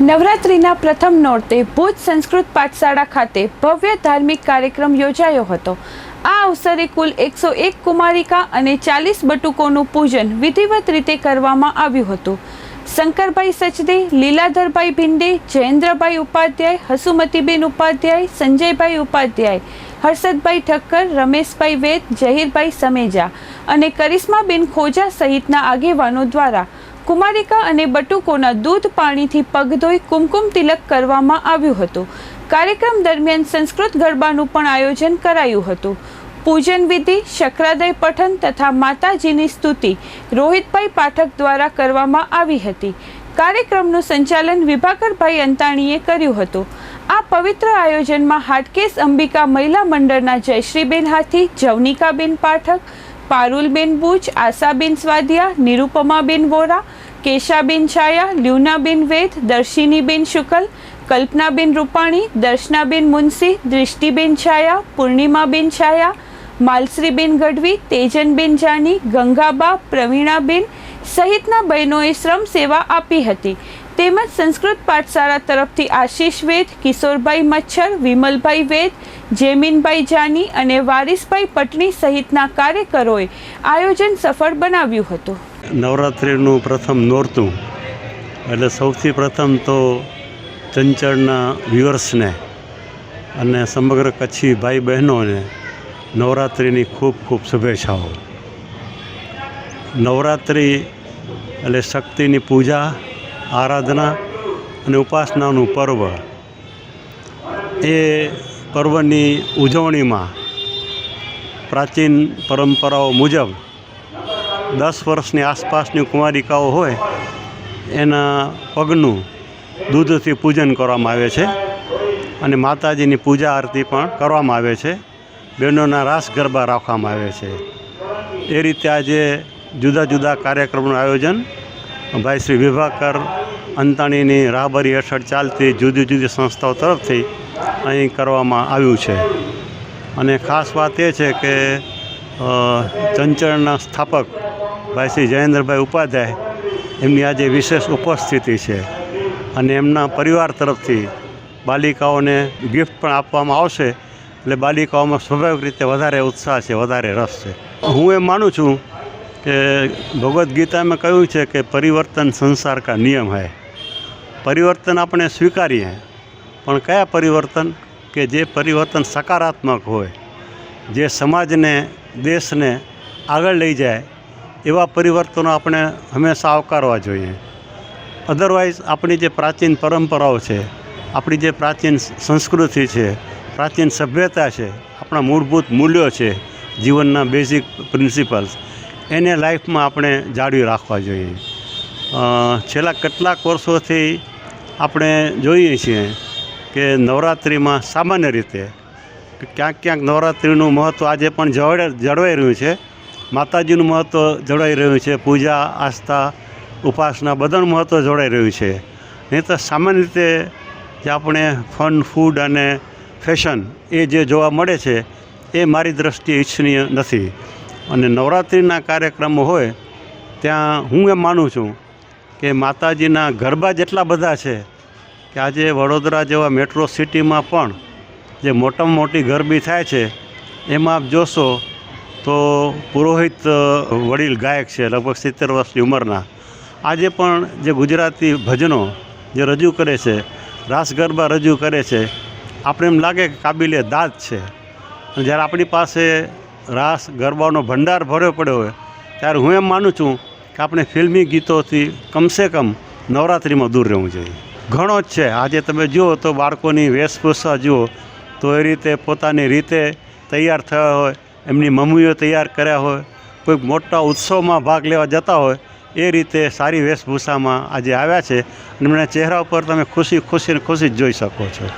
નવરાત્રિના પ્રથમ નોરતે ભુજ સંસ્કૃત પાઠશાળા ખાતે ભવ્ય ધાર્મિક કાર્યક્રમ યોજાયો હતો. આ અવસરે કુલ એકસો એક કુમારિકા અને ચાલીસ બટુકોનું પૂજન વિધિવત રીતે કરવામાં આવ્યું હતું. શંકરભાઈ સચદે, લીલાધરભાઈ ભિંડે, જયેન્દ્રભાઈ ઉપાધ્યાય, હસુમતીબેન ઉપાધ્યાય, સંજયભાઈ ઉપાધ્યાય, હર્ષદભાઈ ઠક્કર, રમેશભાઈ વેદ, જહીરભાઈ સમેજા અને કરિશ્માબેન ખોજા સહિતના આગેવાનો દ્વારા કુમારિકા અને બટુકોના દૂધ પાણીથી પગ ધોઈ કુમકુમ તિલક કરવામાં આવ્યું હતું. કાર્યક્રમ દરમિયાન સંસ્કૃત ગરબાનું પણ આયોજન કરાયું હતું. પૂજન વિધિ, શક્રાદય પઠન તથા માતાજીની સ્તુતિ રોહિતભાઈ પાઠક દ્વારા કરવામાં આવી હતી. કાર્યક્રમનું સંચાલન વિભાકરભાઈ અંતાણીએ કર્યું હતું. આ પવિત્ર આયોજનમાં હાટકેશ અંબિકા મહિલા મંડળના જયશ્રીબેન હાથી, જવનિકાબેન પાઠક પારુલબેન બુચ આશાબેન સ્વાદિયા નિરૂપમાબેન વોરા, કેશાબેન છાયા, લ્યુનાબેન વેદ, દર્શિનીબેન શુકલ, કલ્પનાબેન રૂપાણી, દર્શનાબેન મુનસી દૃષ્ટિબેન છાયા, પૂર્ણિમાબેન છાયા, માલશ્રીબેન ગઢવી, તેજનબેન જાની, ગંગાબા, પ્રવીણાબેન સહિતના બહેનોએ શ્રમ સેવા આપી હતી. તેમજ સંસ્કૃત પાઠશાળા તરફથી આશીષ વેદ, કિશોરભાઈ મચ્છર, વિમલભાઈ વેદ, જેમિનભાઈ જાની અને વારિસભાઈ પટણી સહિતના કાર્યકરોએ આયોજન સફળ બનાવ્યું હતું. નવરાત્રિનું પ્રથમ નોરતું. એટલે સૌથી પ્રથમ તો ચંચળના વ્યુઅર્સને અને સમગ્ર કચ્છી ભાઈ બહેનોને નવરાત્રિની ખૂબ ખૂબ શુભેચ્છાઓ. નવરાત્રિ એટલે શક્તિની પૂજા આરાધના અને ઉપાસનાનું પર્વ. એ પર્વની ઉજવણીમાં પ્રાચીન પરંપરાઓ મુજબ દસ વર્ષની આસપાસની કુમારિકાઓ હોય, એના પગનું દૂધથી પૂજન કરવામાં આવે છે અને માતાજીની પૂજા આરતી પણ કરવામાં આવે છે. બહેનોના રાસ ગરબા રાખવામાં આવે છે. એ રીતે આજે જુદા જુદા કાર્યક્રમનું આયોજન ભાઈ શ્રી વિભાકર અંતાણીની રાહબરી હેઠળ ચાલતી જુદી જુદી સંસ્થાઓ તરફથી અહીં કરવામાં આવ્યું છે. અને ખાસ વાત એ છે કે ચંચળના સ્થાપક ભાઈ શ્રી જયેન્દ્રભાઈ ઉપાધ્યાય એમની આજે વિશેષ ઉપસ્થિતિ છે અને એમના પરિવાર તરફથી બાલિકાઓને ગિફ્ટ પણ આપવામાં આવશે. એટલે બાલિકાઓમાં સ્વાભાવિક રીતે વધારે ઉત્સાહ છે, વધારે રસ છે. હું એમ માનું છું કે ભગવદ્ ગીતામાં કહ્યું છે કે પરિવર્તન સંસાર કા નિયમ હૈ. પરિવર્તન આપણે સ્વીકારીએ પણ કયા પરિવર્તન? કે જે પરિવર્તન સકારાત્મક હોય, જે સમાજને, દેશને આગળ લઈ જાય, એવા પરિવર્તનો આપણે હંમેશા આવકારવા જોઈએ. અધરવાઇઝ આપણી જે પ્રાચીન પરંપરાઓ છે, આપણી જે પ્રાચીન સંસ્કૃતિ છે, પ્રાચીન સભ્યતા છે, આપણા મૂળભૂત મૂલ્યો છે, જીવનના બેઝિક પ્રિન્સિપલ્સ એને લાઈફમાં આપણે જાળવી રાખવા જોઈએ. છેલ્લા કેટલાક વર્ષોથી આપણે જોઈએ છીએ કે નવરાત્રિમાં સામાન્ય રીતે ક્યાંક ક્યાંક નવરાત્રિનું મહત્ત્વ આજે પણ જળવાઈ રહ્યું છે. માતાજીનું મહત્ત્વ જળવાઈ રહ્યું છે. પૂજા, આસ્થા, ઉપાસના બધાનું મહત્ત્વ જોડાઈ રહ્યું છે. નહીં તો સામાન્ય રીતે જે આપણે ફન, ફૂડ અને ફેશન એ જે જોવા મળે છે એ મારી દૃષ્ટિએ ઈચ્છનીય નથી. અને નવરાત્રિના કાર્યક્રમો હોય, ત્યાં હું એમ માનું છું કે માતાજીના ગરબા જેટલા બધા છે, કે આજે વડોદરા જેવા મેટ્રો સિટીમાં પણ જે મોટામાં મોટી ગરબી થાય છે, એમાં આપ જોશો તો પુરોહિત વડીલ ગાયક છે, લગભગ સિત્તેર વર્ષની ઉંમરના. આજે પણ જે ગુજરાતી ભજનો જે રજૂ કરે છે, રાસ ગરબા રજૂ કરે છે, આપણે એમ લાગે કે કાબિલે દાદ છે. જ્યારે આપણી પાસે રાસ ગરબાનો ભંડાર ભર્યો પડ્યો હોય, ત્યારે હું એમ માનું છું કે આપણે ફિલ્મી ગીતોથી કમસે કમ નવરાત્રિમાં દૂર રહેવું જોઈએ. ઘણો જ છે. આજે તમે જુઓ તો બાળકોની વેશભૂષા જુઓ તો એ રીતે પોતાની રીતે તૈયાર થયા હોય, એમની મમ્મીઓ તૈયાર કર્યા હોય, કોઈક મોટા ઉત્સવમાં ભાગ લેવા જતા હોય, એ રીતે સારી વેશભૂષામાં આજે આવ્યા છે અને એમના ચહેરા ઉપર તમે ખુશી ખુશી ખુશી જ જોઈ શકો છો.